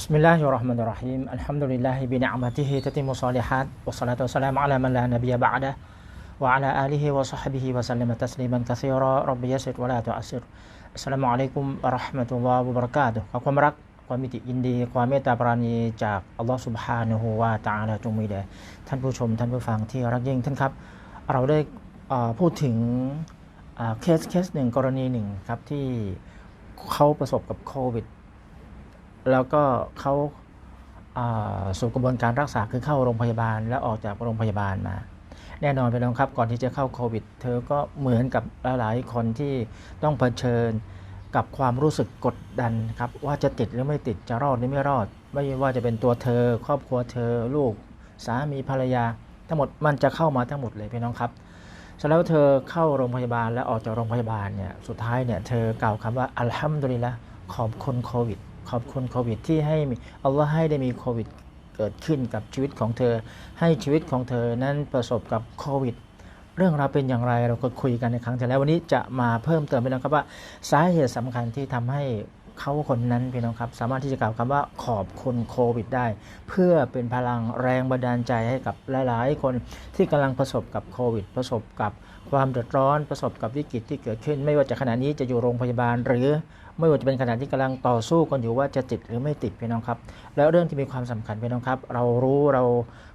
بسم الله الرحمن الرحيم الحمد لله بنعمته تتم الصالحات والصلاة والسلام على من لا نبي بعده وعلى آله وصحبه وسلم تسليما كثيرا رب يسر ولا تعسر السلام عليكم ورحمة الله وبركاته ขอความรักความมิติยินดี ความเมตตาปราณีจากอัลลอฮฺสุบฮานะฮูวาตาอาลาจงมีแด่ท่านผู้ชม ท่านผู้ฟังที่รักยิ่งท่านครับ เราได้เอ่อพูดถึงเอ่อเคสเคสหนึ่งกรณีหนึ่งครับที่เขาประสบกับโควิด แล้วก็เขาสู่กระบวนการรักษาคือเข้าโรงพยาบาล แล้วออกจากโรงพยาบาลมา แน่นอนไปน้องครับ ก่อนที่จะเข้าโควิด เธอก็เหมือนกับหลายๆคนที่ต้องเผชิญกับความรู้สึกกดดันครับว่าจะติดหรือไม่ติดจะรอดหรือไม่รอด ไม่ว่าจะเป็นตัวเธอ ครอบครัวเธอ ลูก สามีภรรยา ทั้งหมดมันจะเข้ามาทั้งหมดเลยพี่น้องครับเสร็จแล้วเธอเข้าโรงพยาบาลและออกจากโรงพยาบาลเนี่ยสุดท้ายเนี่ยเธอกล่าวคำว่าอัลฮัมดุลิละขอบคุณโควิด ขอบคุณโควิดที่ให้อัลลอฮ์ให้ได้มีโควิดเกิดขึ้นกับชีวิตของเธอ ให้ชีวิตของเธอนั้นประสบกับโควิด เรื่องราวเป็นอย่างไรเราก็คุยกันในครั้งที่แล้ววันนี้จะมาเพิ่มเติมพี่น้องครับว่าสาเหตุสำคัญที่ทำให้เขาคนนั้นพี่น้องครับสามารถที่จะกล่าวคำว่าขอบคุณโควิดได้ เพื่อเป็นพลังแรงบันดาลใจให้กับหลาย ๆ คนที่กำลังประสบกับโควิด ประสบกับ ความเดือดร้อนประสบกับวิกฤตที่เกิดขึ้น ไม่ว่าจะขณะนี้จะอยู่โรงพยาบาล หรือไม่ว่าจะเป็นขณะที่กำลังต่อสู้กันอยู่ว่าจะติดหรือไม่ติดพี่น้องครับ แล้วเรื่องที่มีความสำคัญพี่น้องครับ เรารู้เรา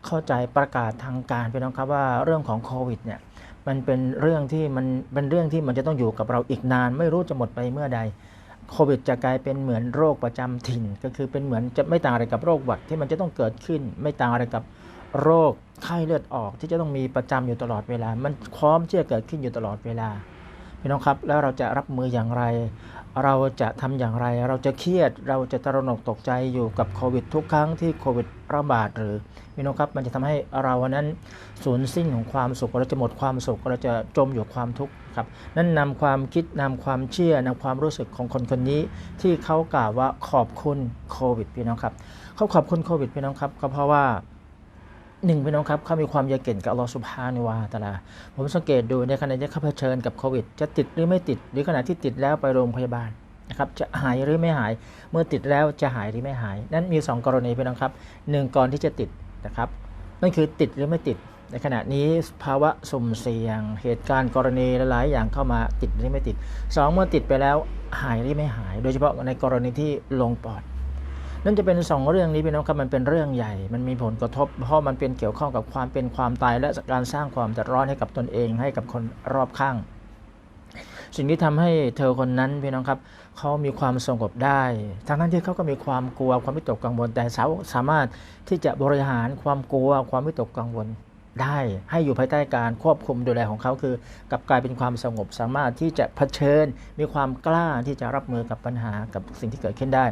เข้าใจประกาศทางการพี่น้องครับว่าเรื่องของโควิดเนี่ยมันเป็นเรื่องที่มันเป็นเรื่องที่มันจะต้องอยู่กับเราอีกนาน ไม่รู้จะหมดไปเมื่อใดโควิดจะกลายเป็นเหมือนโรคประจำถิ่น ก็คือเป็นเหมือนจะไม่ต่างอะไรกับโรคหวัดที่มันจะต้องเกิดขึ้น ไม่ต่างอะไรกับ โรคไข้เลือดออกที่จะต้องมีประจำอยู่ตลอดเวลา มันพร้อมที่จะเกิดขึ้นอยู่ตลอดเวลาพี่น้องครับแล้วเราจะรับมืออย่างไร เราจะทำอย่างไร เราจะเครียดเราจะตระหนกตกใจอยู่กับโควิดทุกครั้งที่โควิดระบาดหรือพี่น้องครับมันจะทำให้เรานั้นสูญสิ้นของความสุขเราจะหมดความสุขเราจะจมอยู่ความทุกข์ครับนั่นนำความคิดนำความเชื่อนำความรู้สึกของคนคนนี้ ที่เขากล่าวว่าขอบคุณโควิดพี่น้องครับเขาขอบคุณโควิดพี่น้องครับก็เพราะว่า หนึ่งพี่น้องครับเขามีความยาเก่งกับอัลลอฮฺสุบฮานุวาตะลาผมสังเกตดูในขณะที่เขาเผชิญกับโควิด จะติดหรือไม่ติด หรือขณะที่ติดแล้วไปโรงพยาบาลนะครับจะหายหรือไม่หาย เมื่อติดแล้วจะหายหรือไม่หาย นั้นมี 2 กรณีพี่น้องครับหนึ่งก่อนที่จะติดนะครับนั่นคือติดหรือไม่ติด ในขณะนี้ภาวะสุ่มเสี่ยง เหตุการณ์กรณีหลายอย่างเข้ามาติดหรือไม่ติดสองเมื่อติดไปแล้วหายหรือไม่หาย โดยเฉพาะในกรณีที่ลงปอด นั่นจะเป็นสองเรื่องนี้พี่น้องครับมันเป็นเรื่องใหญ่ มันมีผลกระทบ เพราะมันเป็นเกี่ยวข้องกับความเป็นความตาย และการสร้างความเดือดร้อนให้กับตนเองให้กับคนรอบข้าง สิ่งที่ทำให้เธอคนนั้นพี่น้องครับเขามีความสงบได้ทั้งนั้นที่เขาก็มีความกลัวความวิตกกังวลแต่สาสามารถที่จะบริหารความกลัวความวิตกกังวล ได้ให้อยู่ภายใต้การควบคุมดูแลของเขาคือกลับกลายเป็นความสงบสามารถที่จะเผชิญ มีความกล้าที่จะรับมือกับปัญหากับสิ่งที่เกิดขึ้นได้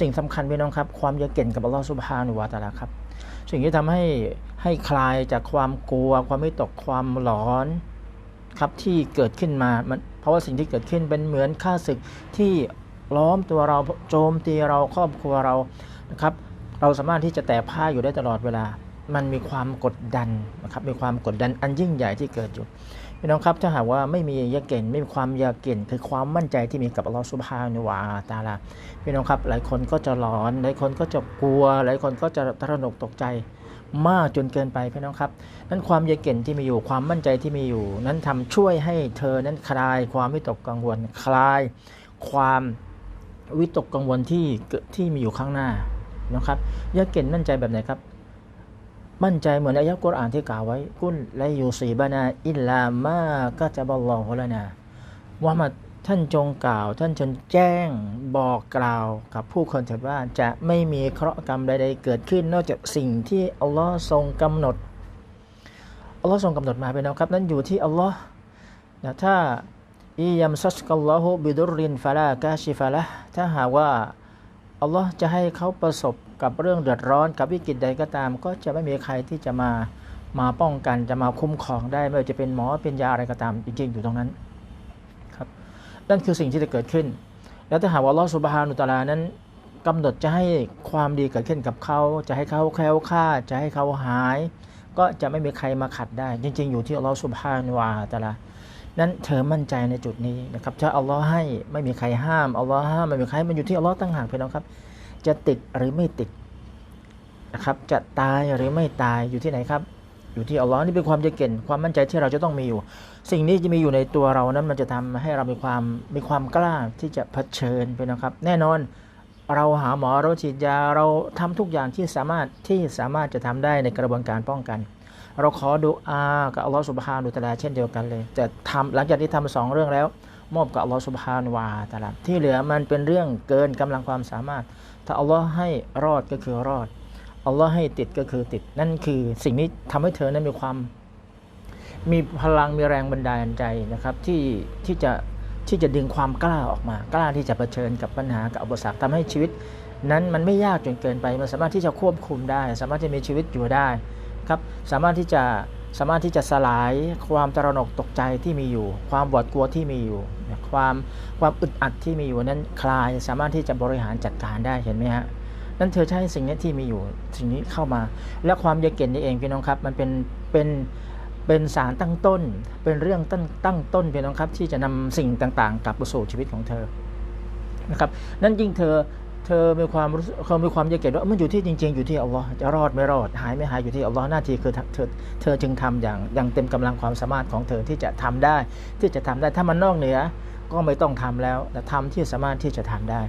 สิ่งสำคัญพี่น้องครับ ความยาเก่งกับอัลลอฮฺสุบฮานุวาตาลาครับ สิ่งที่ทำให้ให้คลายจากความกลัว ความไม่ตกความหลอนครับที่เกิดขึ้นมามันเพราะว่าสิ่งที่เกิดขึ้นเป็นเหมือนข้าศึกที่ล้อมตัวเราโจมตีเราครอบครัวเรานะครับเราสามารถที่จะแต่ผ้าอยู่ได้ตลอดเวลา มันมีความกดดันนะครับมีความกดดันอันยิ่งใหญ่ที่เกิดอยู่พี่น้องครับถ้าหากว่าไม่มียาเก่งไม่มีความยาเก่งคือความมั่นใจที่มีกับอัลลอฮฺสุบฮานุวาตาลาพี่น้องครับหลายคนก็จะหลอน หลายคนก็จะกลัว หลายคนก็จะตระหนกตกใจมากจนเกินไปพี่น้องครับ นั้นความยาเก่งที่มีอยู่ความมั่นใจที่มีอยู่ นั้นทำช่วยให้เธอนั้นคลายความวิตกกังวล คลายความวิตกกังวลที่เกิดที่มีอยู่ข้างหน้านะครับยาเก่งมั่นใจแบบไหนครับ มั่นใจเหมือนอายะกุรอานที่กล่าวไว้กุลไลยูซีบานาอิลลามากะจะบัลลอฮุลนาว่ามาท่านจงกล่าว ท่านจงแจ้งบอกกล่าวกับผู้คนเถิดว่าจะไม่มีเคราะห์กรรมใดๆเกิดขึ้น นอกจากสิ่งที่อัลลอฮ์ทรงกำหนดอัลลอฮ์ทรงกำหนดมาเป็นนะครับ นั้นอยู่ที่อัลลอฮ์นะถ้าอิยัมซัสกัลลอฮุบิดุรินฟาลากาชิฟาละถ้าหากว่าอัลลอฮ์จะให้เขาประสบ กับเรื่องเดือดร้อนกับวิกฤตใดก็ตาม ก็จะไม่มีใครที่จะมามาป้องกันจะมาคุ้มครองได้ไม่ว่าจะเป็นหมอเป็นยาอะไรก็ตามจริงๆ อยู่ตรงนั้นครับนั่นคือสิ่งที่จะเกิดขึ้น แล้วถ้าหากว่าลอสุบฮานุตาลานั้นกำหนดจะให้ความดีเกิดขึ้นกับเขาจะให้เขาแคล้วคลาดจะให้เขาหาย ก็จะไม่มีใครมาขัดได้ จริง ๆ อยู่ที่อัลลอฮฺสุบฮานุวาตาลานั้นเธอมั่นใจในจุดนี้นะครับถ้าอัลลอฮ์ให้ไม่มีใครห้ามอัลลอฮ์ห้ามไม่มีใครมันอยู่ที่อัลลอฮ์ตั้งหากเพื่อนครับ จะติดหรือไม่ติดนะครับ จะตายหรือไม่ตายอยู่ที่ไหนครับ อยู่ที่อัลลอฮ์นี่เป็นความจะเก่นความมั่นใจที่เราจะต้องมีอยู่ สิ่งนี้จะมีอยู่ในตัวเรานั้นมันจะทำให้เรามีความมีความกล้าที่จะเผชิญไปนะครับ แน่นอนเราหาหมอเราฉีดยาเราทำทุกอย่างที่สามารถที่สามารถจะทำได้ในกระบวนการป้องกัน เราขอดูอากับอัลลอฮฺสุบฮานุตะลาเช่นเดียวกันเลยแต่ทำหลังจากที่ทำสองเรื่องแล้ว มอบกับอัลลอฮฺสุบฮานุวาตะลาที่เหลือมันเป็นเรื่องเกินกำลังความสามารถ ถ้าอัลลอฮ์ให้รอดก็คือรอดอัลลอฮ์ให้ติดก็คือติด นั่นคือสิ่งนี้ทำให้เธอนั้นมีความ มีพลังมีแรงบันดาลใจนะครับ ที่ที่จะที่จะดึงความกล้าออกมา กล้าที่จะเผชิญกับปัญหากับอุปสรรคทำให้ชีวิต นั้นมันไม่ยากจนเกินไป มันสามารถที่จะควบคุมได้ สามารถที่จะมีชีวิตอยู่ได้ครับสามารถที่จะสามารถที่จะสลายความตระหนกตกใจที่มีอยู่ ความหวาดกลัวที่มีอยู่ ความความอึดอัดที่มีอยู่นั้นคลายสามารถที่จะบริหารจัดการได้เห็นไหมฮะนั้นเธอใช้สิ่งนี้ที่มีอยู่สิ่งนี้เข้ามา และความเยเก่นนี่เองพี่น้องครับมันเป็นเป็นเป็นสารตั้งต้น เป็นเรื่องตั้งตั้งต้นพี่น้องครับ ที่จะนำสิ่งต่างๆ กลับมาสู่ชีวิตของเธอนะครับนั่นยิ่งเธอเธอมีความรู้เขามีความเยเก่นว่ามันอยู่ที่จริง ๆ อยู่ที่อัลลอฮ์จะรอดไม่รอดหายไม่หายอยู่ที่อัลลอฮ์หน้าที่คือเธอเธอจึงทำอย่างอย่างเต็มกำลังความสามารถของเธอที่จะทำได้ที่จะทำได้ถ้ามันนอกเหนือ ก็ไม่ต้องทำแล้วแต่ทำที่สามารถที่จะทำได้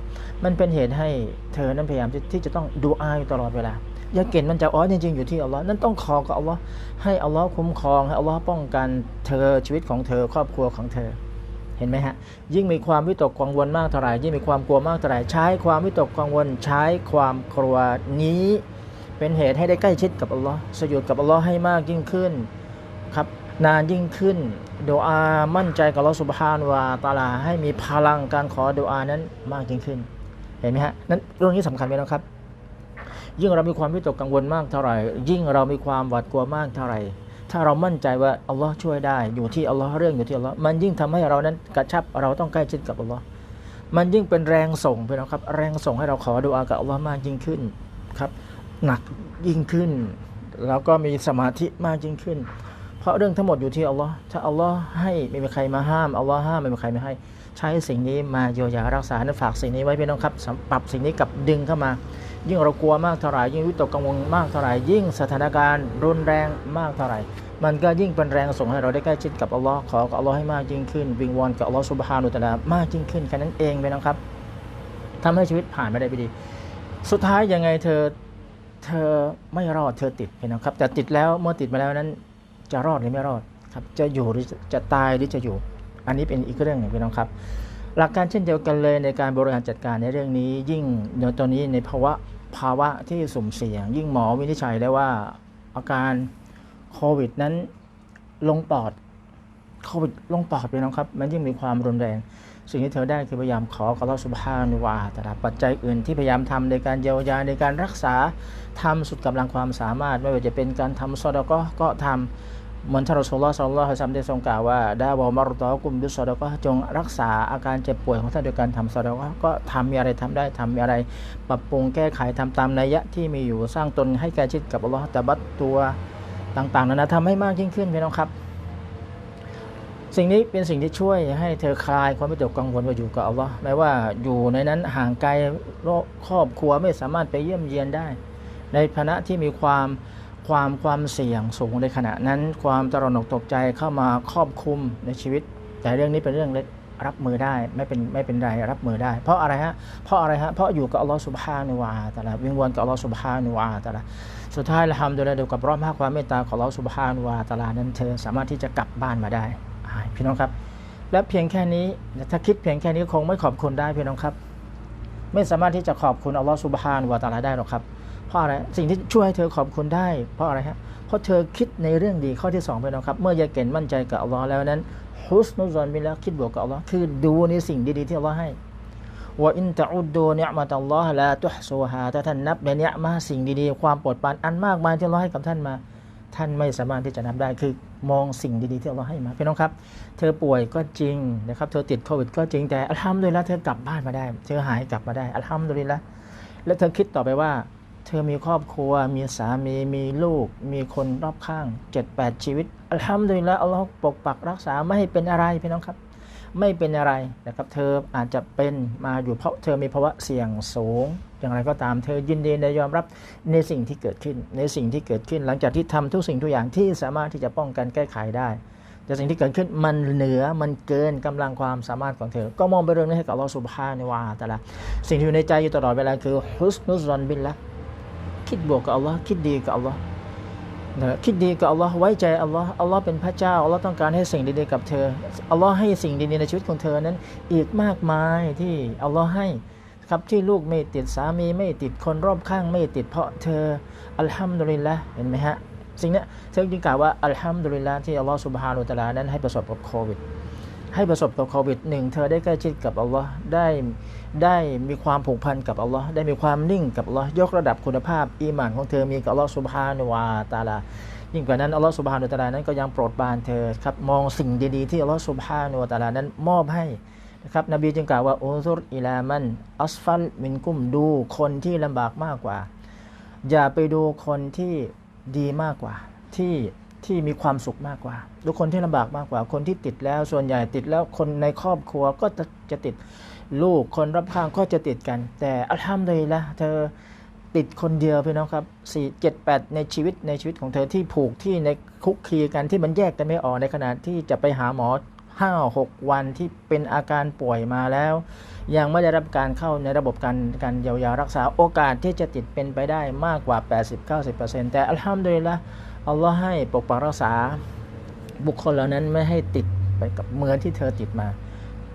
มันเป็นเหตุให้เธอนั้นพยายามที่จะต้องดูอาอยู่ตลอดเวลายาเก่งมันจะอ๋อจริงๆอยู่ที่อัลลอฮ์นั่นต้องขอกับอัลลอฮ์ให้อัลลอฮ์คุ้มครองให้อัลลอฮ์ป้องกันเธอชีวิตของเธอครอบครัวของเธอเห็นไหมฮะยิ่งมีความวิตกกังวลมากเท่าไหร่ยิ่งมีความกลัวมากเท่าไหร่ใช้ความวิตกกังวลใช้ความกลัวนี้เป็นเหตุให้ได้ใกล้ชิดกับอัลลอฮ์สยุดกับอัลลอฮ์ให้มากยิ่งขึ้นครับ นานยิ่งขึ้นดูอามั่นใจกับอัลอสุบฮานวาตาลาให้มีพลังการขอดูอานั้นมากยิ่งขึ้น เห็นไหมฮะนั้นเรื่องนี้สำคัญไหมนะครับ ยิ่งเรามีความวิตกกังวลมากเท่าไหร่ ยิ่งเรามีความหวาดกลัวมากเท่าไหร่ ถ้าเรามั่นใจว่าอัลลอฮ์ช่วยได้อยู่ที่อัลลอฮ์เรื่องอยู่ที่อัลลอฮ์มันยิ่งทำให้เรานั้นกระชับเราต้องใกล้ชิดกับอัลลอฮ์มันยิ่งเป็นแรงส่งไปนะครับ แรงส่งให้เราขอดูอากับอัลลอฮ์มากยิ่งขึ้นครับ หนักยิ่งขึ้น แล้วก็มีสมาธิมากยิ่งขึ้น เพราะเรื่องทั้งหมดอยู่ที่อัลลอฮ์ถ้าอัลลอฮ์ให้ไม่มีใครมาห้ามอัลลอฮ์ห้ามไม่มีใครม่ให้ ใช้สิ่งนี้มาเยียวยารักษาฝากสิ่งนี้ไว้พี่น้องครับปรับสิ่งนี้กับดึงเข้ามา ยิ่งเรากลัวมากเท่าไหร่ยิ่งวิตกกังวลมากเท่าไหร่ยิ่งสถานการณ์รุนแรงมากเท่าไหร่มันก็ยิ่งเป็นแรงส่งให้เราได้ใกล้ชิดกับอัลลอฮ์ขอกับอัลลอฮ์ให้มากยิ่งขึ้น วิงวอนกับอัลลอฮ์สุบฮานุตะลามากยิ่งขึ้นแค่นั้นเองพี่น้องครับทำให้ชีวิตผ่านไปได้ไปดี สุดท้ายยังไงเธอเธอไม่รอดเธอติดพี่น้องครับ แต่ติดแล้วเมื่อติดมาแล้วนั้น จะรอดหรือไม่รอดครับจะอยู่หรือจะตายหรือจะอยู่ อันนี้เป็นอีกเรื่องหนึ่งพี่น้องครับ หลักการเช่นเดียวกันเลยในการบริหารจัดการในเรื่องนี้ ยิ่งในตอนนี้ในภาวะภาวะที่สุ่มเสี่ยง ยิ่งหมอวินิจฉัยได้วว่า อาการโควิดนั้นลงปอดโควิดลงปอดพี่น้องครับ มันยิ่งมีความรุนแรง สิ่งที่เธอได้คือพยายามขอกับอัลลอสุบฮานุวาแต่ละปัจจัยอื่นที่พยายามทำในการเยียวยาในการรักษาทำสุดกำลังความสามารถ ไม่ว่าจะเป็นการทำซอดก็ก็ทำ เหมือนท่านรอสูลลอฮ์สัลลัลลอฮุอะลัยฮิวะซัลลัมได้ทรงกล่าวว่าดาวะมารดอกุมบิสซอดก็จงรักษาอาการเจ็บป่วยของท่านโดยการทำซอดก็ก็ทำมีอะไรทำได้ทำมีอะไร ปรับปรุงแก้ไขทำตามนัยยะที่มีอยู่สร้างตนให้ใกล้ชิดกับอัลลอฮ์แต่บัตตัวต่างๆนั้นนะทำให้มากยิ่งขึ้นพี่น้องครับ สิ่งนี้เป็นสิ่งที่ช่วยให้เธอคลายความวิตกกังวลว่าอยู่กับอัลลอฮ์แม้ว่าอยู่ในนั้นห่างไกลครอบครัวไม่สามารถไปเยี่ยมเยียนได้ ในฐานะที่มีความ ความความเสี่ยงสูงในขณะนั้น ความตระหนกตกใจเข้ามาครอบคุมในชีวิต แต่เรื่องนี้เป็นเรื่องเล็กรับมือได้ไม่เป็นไม่เป็นไรรับมือได้ เพราะอะไรฮะเพราะอะไรฮะเพราะอยู่กับอัลลอฮ์สุบฮานุวาแต่ละวิงวอนกับอัลลอฮ์สุบฮานุวาแต่ละสุดท้ายละฮัมดุลิลลาห์เดียวกับรอบมากความเมตตาของอัลลอฮ์สุบฮานุวาตละนั้นเธอสามารถที่จะกลับบ้านมาได้พี่น้องครับ และเพียงแค่นี้ถ้าคิดเพียงแค่นี้คงไม่ขอบคุณได้พี่น้องครับ ไม่สามารถที่จะขอบคุณอัลลอฮ์สุบฮานุวาตาลาได้หรอกครับ เพราะอะไรสิ่งที่ช่วยให้เธอขอบคุณได้ เพราะอะไรฮะเพราะเธอคิดในเรื่องดีข้อที่สองพี่น้องครับ เมื่อยาเก่นมั่นใจกับอัลลอฮ์แล้วนั้นฮุสนุซอนบิลแล้วคิดบวกกับอัลลอฮ์คือดูในสิ่งดีๆที่อัลลอฮ์ให้ว่าอินตะอุดดูเนียมาตัลลอฮ์ละตุฮซูฮาถ้าท่านนับในเนียมาสิ่งดีๆ ความโปรดปรานอันมากมายที่อัลลอฮ์ให้กับท่านมา ท่านไม่สามารถที่จะนับได้คือมองสิ่งดีๆที่อัลลอฮ์ให้มาพี่น้องครับ เธอป่วยก็จริงนะครับเธอติดโควิดก็จริงแต่อัลฮัมดุลิลละเธอกลับบ้านมาได้ เธอหายกลับมาได้อัลฮัมดุลิลละแล้วเธอคิดต่อไปว่า เธอมีครอบครัว มีสามีมีลูก มีคนรอบข้างเจ็ดแปดชีวิตอัลฮัมดุลิลละอัลลอฮ์ปกปักรักษาไม่ให้เป็นอะไรพี่น้องครับ ไม่เป็นอะไรนะครับ เธออาจจะเป็นมาอยู่เพราะเธอมีภาวะเสี่ยงสูง อย่างไรก็ตามเธอยินดีในยอมรับในสิ่งที่เกิดขึ้น ในสิ่งที่เกิดขึ้น หลังจากที่ทำทุกสิ่งทุกอย่างที่สามารถที่จะป้องกันแก้ไขได้แต่สิ่งที่เกิดขึ้นมันเหนือมันเกินกำลังความสามารถของเธอ ก็มองไปเรื่องนี้ให้กับอัลลอฮฺสุบฮานวาตะละสิ่งที่อยู่ในใจอยู่ตลอดเวลาคือฮุสนุซอนบินละ คิดบวกกับอัลลอฮ์คิดดีกับอัลลอฮ์นะคิดดีกับอัลลอฮ์ไว้ใจอัลลอฮ์อัลลอฮ์เป็นพระเจ้าอัลลอฮ์ต้องการให้สิ่งดีๆกับเธออัลลอฮ์ให้สิ่งดีๆในชีวิตของเธอนั้น อีกมากมายที่อัลลอฮ์ให้ครับที่ลูกไม่ติดสามีไม่ติดคนรอบข้างไม่ติดเพราะเธออัลฮัมดุลิลละเห็นไหมฮะสิ่งนี้เธอจึงกล่าวว่าอัลฮัมดุลิลละที่อัลลอฮ์สุบฮานุตะลานั้นให้ประสบกับโควิดให้ประสบกับโควิดหนึ่งเธอได้ใกล้ชิดกับอัลลอฮ์ได้ ได้มีความผูกพันกับอัลลอฮ์ได้มีความนิ่งกับอัลลอฮ์ยกระดับคุณภาพอีหมานของเธอมีกับอัลลอฮ์สุบฮานุวาตาลายิ่งกว่านั้นอัลลอฮ์สุบฮานุตะลานั้นก็ยังโปรดปรานเธอครับมองสิ่งดีๆที่อัลลอฮ์สุบฮานุตะลานั้นมอบให้นะครับนบีจึงกล่าวว่าอุซุรอิลามันอัสฟัลมินกุมดูคนที่ลำบากมากกว่า อย่าไปดูคนที่ดีมากกว่า ที่ที่มีความสุขมากกว่าดูคนที่ลำบากมากกว่า คนที่ติดแล้วส่วนใหญ่ติดแล้วคนในครอบครัวก็จะจะติด ลูกคนรับข้างก็จะติดกัน แต่อัลฮัมดุลิละเธอติดคนเดียวพี่น้องครับสี่เจ็ดแปดในชีวิตในชีวิตของเธอที่ผูกที่ในคุกคีกันที่มันแยกกันไม่ออกในขณะที่จะไปหาหมอห้าหกวันที่เป็นอาการป่วยมาแล้ว ยังไม่ได้รับการเข้าในระบบการการเยียวยารักษาโอกาสที่จะติดเป็นไปได้มากกว่า 80-90%แต่อัลฮัมดุลิลละอัลลอฮ์ให้ปกปักรักษาบุคคลเหล่านั้นไม่ให้ติดไปกับเหมือนที่เธอติดมา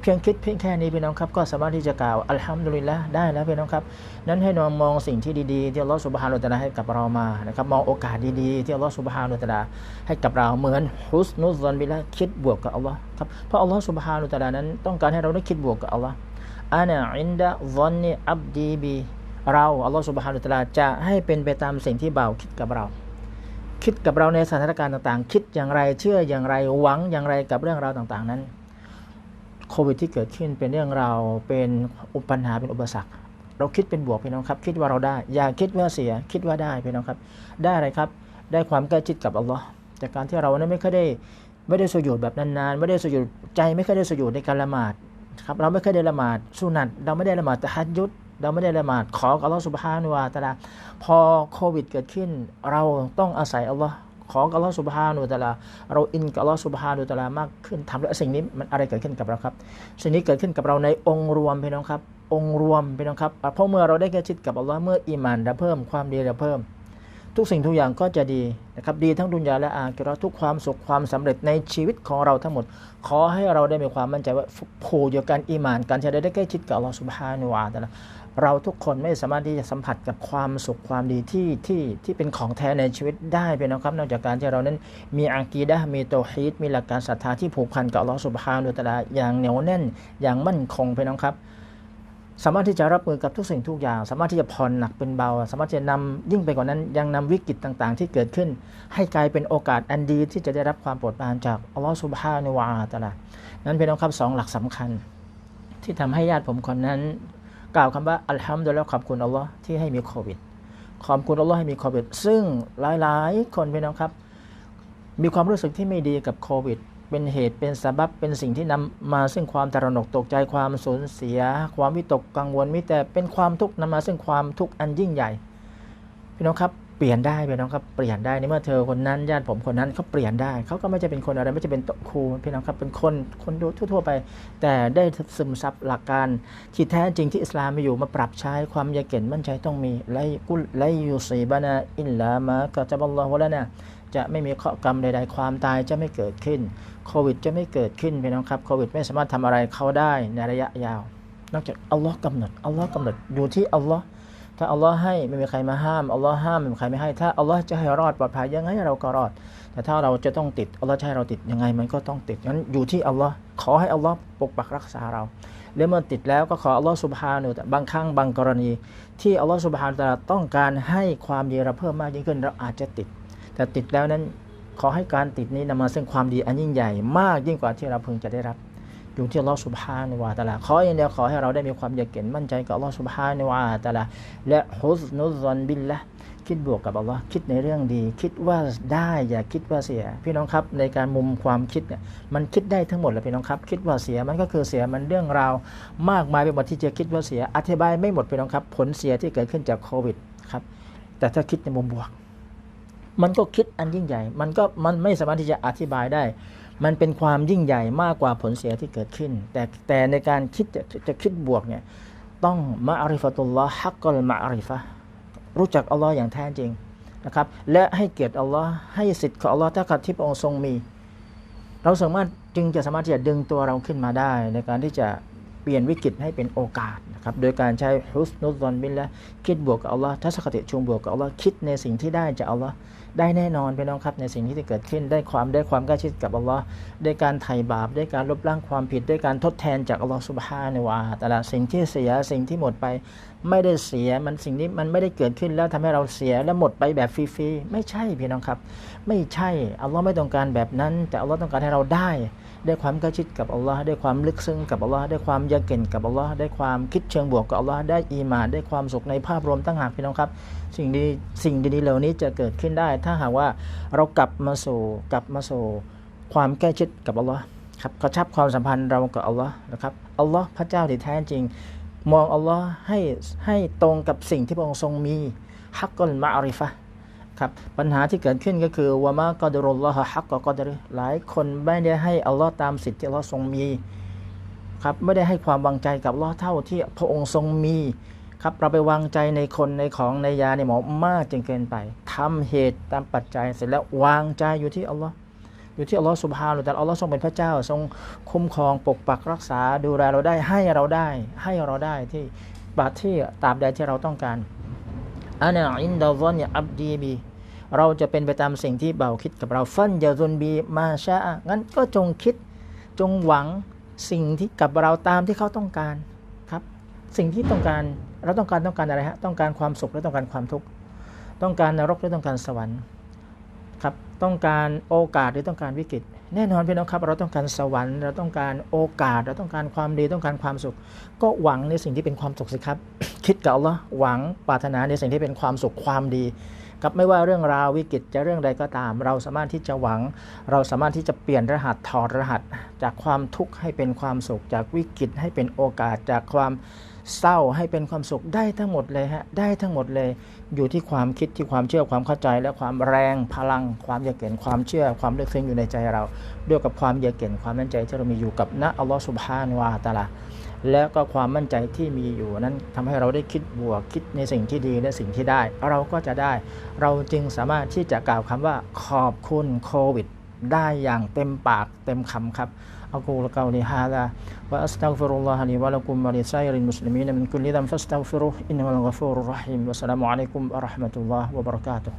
เพียงคิดเพียงแค่นี้พี่น้องครับก็สามารถที่จะกล่าวอัลฮัมดุลิลละได้แล้วพี่น้องครับ นั้นให้นองมองสิ่งที่ดีๆที่อัลลอฮฺสุบฮานุตะลาให้กับเรามานะครับมองโอกาสดีๆที่อัลลอฮฺสุบฮานุตะลาให้กับเราเหมือนฮุสนุซอนบิละคิดบวกกับอัลลอฮ์ครับเพราะอัลลอฮฺสุบฮานุตะลานั้นต้องการให้เราได้คิดบวกกับอัลลอฮ์อานะอินดะซอนนีอับดีบีเราอัลลอฮฺสุบฮานุตะลาจะให้เป็นไปตามสิ่งที่เบาคิดกับเราคิดกับเราในสถานการณ์ต่างๆ คิดอย่างไร เชื่ออย่างไร หวังอย่างไรกับเรื่องราวต่างๆ นั้น โควิดที่เกิดขึ้นเป็นเรื่องเราเป็นอุปัญหาเป็นอุปสรรค เราคิดเป็นบวกพี่น้องครับ คิดว่าเราได้ อย่าคิดว่าเสียคิดว่าได้พี่น้องครับ ได้อะไรครับ ได้ความใกล้ชิดกับอัลลอฮ์จากการที่เรานั้นไม่เคยได้ไม่ได้สุญูดแบบนานๆ ไม่ได้สุญูดใจไม่เคยได้สุญูดในการละหมาดครับเราไม่เคยได้ละหมาดสุนัตเราไม่ได้ละหมาดตะฮัดยุดเราไม่ได้ละหมาดขอกับอัลลอฮ์สุบฮานุวาตะลาพอโควิดเกิดขึ้น เราต้องอาศัยอัลลอฮ์ ขอกับอัลลอฮ์สุบฮานุตะลา เราอินกับอัลลอฮ์สุบฮานุตะลามากขึ้นทำแล้วสิ่งนี้มันอะไรเกิดขึ้นกับเราครับสิ่งนี้เกิดขึ้นกับเราในองค์รวมพี่น้องครับ องค์รวมพี่น้องครับเพราะเมื่อเราได้ใกล้ชิดกับอัลลอฮ์เมื่ออีมานเราเพิ่มความดีเราเพิ่ม ทุกสิ่งทุกอย่างก็จะดีนะครับดีทั้งดุนยาและอาคิเราทุกความสุขความสำเร็จในชีวิตของเราทั้งหมด ขอให้เราได้มีความมั่นใจว่าผูกอยู่กันอีมานกันจะได้ใกล้ชิดกับอัลลอฮ์สุบฮานุวาตะลา เราทุกคนไม่สามารถที่จะสัมผัสกับความสุขความดีที่ที่ที่เป็นของแท้ในชีวิตได้เป็นนะครับ นอกจากการที่เรานั้นมีอากีดะมีโตฮีดมีหลักการศรัทธาที่ผูกพันกับอัลลอฮ์สุบฮานุวาตะลาอย่างเหนียวแน่น อย่างมั่นคงเป็นนะครับสามารถที่จะรับมือกับทุกสิ่งทุกอย่าง สามารถที่จะผ่อนหนักเป็นเบา สามารถที่จะนำยิ่งไปกว่านั้น ยังนำวิกฤตต่างๆ ที่เกิดขึ้น ให้กลายเป็นโอกาสอันดีที่จะได้รับความโปรดปรานจากอัลลอฮฺสุบฮานุวาตะลานั้นเป็นนะครับสองหลักสำคัญ ที่ทำให้ญาติผมคนนั้น กล่าวคำว่าอัลฮัมดุลิลละขอบคุณอัลลอฮ์ที่ให้มีโควิด ขอบคุณอัลลอฮ์ให้มีโควิด ซึ่งหลายๆ คนพี่น้องครับ มีความรู้สึกที่ไม่ดีกับโควิด เป็นเหตุเป็นสาบับเป็นสิ่งที่นำมาซึ่งความตระหนกตกใจความสูญเสีย ความวิตกกังวลมิแต่เป็นความทุกข์นำมาซึ่งความทุกข์อันยิ่งใหญ่ พี่น้องครับ เปลี่ยนได้พี่น้องครับเปลี่ยนได้ในเมื่อเธอคนนั้นญาติผมคนนั้นเขาเปลี่ยนได้เขาก็ไม่จะเป็นคนอะไรไม่จะเป็นตะครูพี่น้องครับเป็นคนคนทั่ว ๆ ไป แต่ได้ซึมซับหลักการที่แท้จริงที่อิสลามมีอยู่มาปรับใช้ความยาเก็นมั่นใจต้องมีไลกุลไลยูซีบานาอินลามะกะจับัลลอฮุละนะจะไม่มีข้อกรรมใดๆ ความตายจะไม่เกิดขึ้นโควิดจะไม่เกิดขึ้นพี่น้องครับโควิดไม่สามารถทำอะไรเขาได้ในระยะยาว นอกจากอัลลอฮ์กำหนดอัลลอฮ์กำหนดอยู่ที่อัลลอฮ์ ถ้าอัลลอฮ์ให้ไม่มีใครมาห้ามอัลลอฮ์ห้ามไม่มีใครไม่ให้ ถ้าอัลลอฮ์จะให้รอดปลอดภัยยังไงเราก็รอด แต่ถ้าเราจะต้องติดอัลลอฮ์ให้เราติดยังไงมันก็ต้องติดงั้นอยู่ที่อัลลอฮ์ขอให้อัลลอฮ์ปกปักรักษาเราแล้วเมื่อติดแล้วก็ขออัลลอฮ์สุบฮานุแต่บางครั้งบางกรณี ที่อัลลอฮ์สุบฮานุตะอาลาต้องการให้ความดีเราเพิ่มมากยิ่งขึ้นเราอาจจะติด แต่ติดแล้วนั้นขอให้การติดนี้นำมาซึ่งความดีอันยิ่งใหญ่มากยิ่งกว่าที่เราพึงจะได้รับ อยู่ที่อัลลอฮ์สุบฮานุวาตะลาขออย่างเดียวขอให้เราได้มีความยาเก็นมั่นใจกับอัลลอฮ์สุบฮานุวาตะลาและฮุสนุซอนบิลละคิดบวกกับอัลลอฮ์คิดในเรื่องดี คิดว่าได้อย่าคิดว่าเสีย พี่น้องครับในการมุมความคิดเนี่ยมันคิดได้ทั้งหมดเลยพี่น้องครับ คิดว่าเสียมันก็คือเสียมันเรื่องราว มากมายไปหมดที่จะคิดว่าเสีย อธิบายไม่หมดพี่น้องครับ ผลเสียที่เกิดขึ้นจากโควิดครับแต่ถ้าคิดในมุมบวก มันก็คิดอันยิ่งใหญ่ มันก็มันไม่สามารถที่จะอธิบายได้ มันเป็นความยิ่งใหญ่มากกว่าผลเสียที่เกิดขึ้น แต่แต่ในการคิดจะจะคิดบวกเนี่ยต้องมาอาริฟตุลลอฮ์ฮักกลมาอาริฟะรู้จักอัลลอฮ์อย่างแท้จริงนะครับและให้เกียรติอัลลอฮ์ให้สิทธิ์ของอัลลอฮ์ถ้ากัดที่พระองค์ทรงมี เราสามารถจึงจะสามารถที่จะดึงตัวเราขึ้นมาได้ ในการที่จะเปลี่ยนวิกฤตให้เป็นโอกาสนะครับโดยการใช้ฮุสนุซอนบินและคิดบวกกับอัลลอฮ์ทัศคติชงบวกกับอัลลอฮ์คิดในสิ่งที่ได้จากอัลลอฮ์ ได้แน่นอนพี่น้องครับในสิ่งที่จะเกิดขึ้น ได้ความได้ความใกล้ชิดกับอัลลอฮ์ได้การไถ่บาปได้การลบล้างความผิดได้การทดแทนจากอัลลอฮ์สุบฮานะวะแต่ละสิ่งที่เสียสิ่งที่หมดไป ไม่ได้เสียมันสิ่งนี้มันไม่ได้เกิดขึ้นแล้วทำให้เราเสียและหมดไปแบบฟรีๆไม่ใช่พี่น้องครับ ไม่ใช่อัลลอฮ์ไม่ต้องการแบบนั้น แต่อัลลอฮ์ต้องการให้เราได้ได้ความใกล้ชิดกับอัลลอฮ์ได้ความลึกซึ้งกับอัลลอฮ์ได้ความยาเก่นกับอัลลอฮ์ได้ความคิดเชิงบวกกับอัลลอฮ์ได้อีมานได้ความสุขในภาพรวมตั้งหากพี่น้องครับ สิ่งดีสิ่งดีๆเหล่านี้จะเกิดขึ้นได้ถ้าหากว่าเรากลับมาสู่กลับมาสู่ความใกล้ชิดกับอัลลอฮ์ครับกระชับความสัมพันธ์เรากับอัลลอฮ์นะครับอัลลอฮ์พระเจ้าที่แท้จริง มองอัลลอฮ์ให้ให้ตรงกับสิ่งที่พระองค์ทรงมีฮักกลมาอาริฟะครับปัญหาที่เกิดขึ้นก็คือวามากอดรุลลอฮ์ฮักกอกอดรหลายคนไม่ได้ให้อัลลอฮ์ตามสิทธิ์ที่อัลลอฮ์ทรงมีครับไม่ได้ให้ความวางใจกับลอเท่าที่พระองค์ทรงมีครับเราไปวางใจในคนในของในยาในหมอมากจนเกินไป ทำเหตุตามปัจจัยเสร็จแล้ววางใจอยู่ที่อัลลอฮ์อยู่ที่อัลลอฮ์สุบฮานุแต่อัลลอฮ์ทรงเป็นพระเจ้า ทรงคุ้มครองปกปักรักษาดูแลเราได้ให้เราได้ ให้เราได้ที่บาที่ตาบใดที่เราต้องการอานอินดาวอนอับดีบีเราจะเป็นไปตามสิ่งที่เบาคิดกับเราฟันยาซุนบีมาชางั้นก็จงคิดจงหวังสิ่งที่กับเราตามที่เขาต้องการครับ สิ่งที่ต้องการเราต้องการต้องการอะไรฮะต้องการความสุขและต้องการความทุกข์ ต้องการนรกหรือต้องการสวรรค์ครับต้องการโอกาสหรือต้องการวิกฤต แน่นอนพี่น้องครับ เราต้องการสวรรค์เราต้องการโอกาส เราต้องการความดีต้องการความสุข ก็หวังในสิ่งที่เป็นความสุขสิครับ คิดกับอัลลอฮ์หวังปรารถนาในสิ่งที่เป็นความสุขความดีกับไม่ว่าเรื่องราววิกฤตจะเรื่องใดก็ตาม เราสามารถที่จะหวัง เราสามารถที่จะเปลี่ยนรหัสถอดรหัส จากความทุกข์ให้เป็นความสุข จากวิกฤตให้เป็นโอกาสจากความ เศร้าให้เป็นความสุขได้ทั้งหมดเลยฮะได้ทั้งหมดเลย อยู่ที่ความคิดที่ความเชื่อความเข้าใจ และความแรงพลัง ความเยือกเย็นความเชื่อ ความลึกซึ้งอยู่ในใจเรา ด้วยกับความเยือกเย็นความมั่นใจที่เรามีอยู่กับนะอัลลอฮฺสุบฮานวาตาลาแล้วก็ความมั่นใจที่มีอยู่นั้นทำให้เราได้คิดบวกคิดในสิ่งที่ดีและสิ่งที่ได้ เราก็จะได้ เราจึงสามารถที่จะกล่าวคำว่าขอบคุณโควิด ได้อย่างเต็มปากเต็มคำครับ أقول قولي هذا وأستغفر الله لي ولكم ولسائر المسلمين من كل ذنب فاستغفروه إنه الغفور الرحيم والسلام عليكم ورحمة الله وبركاته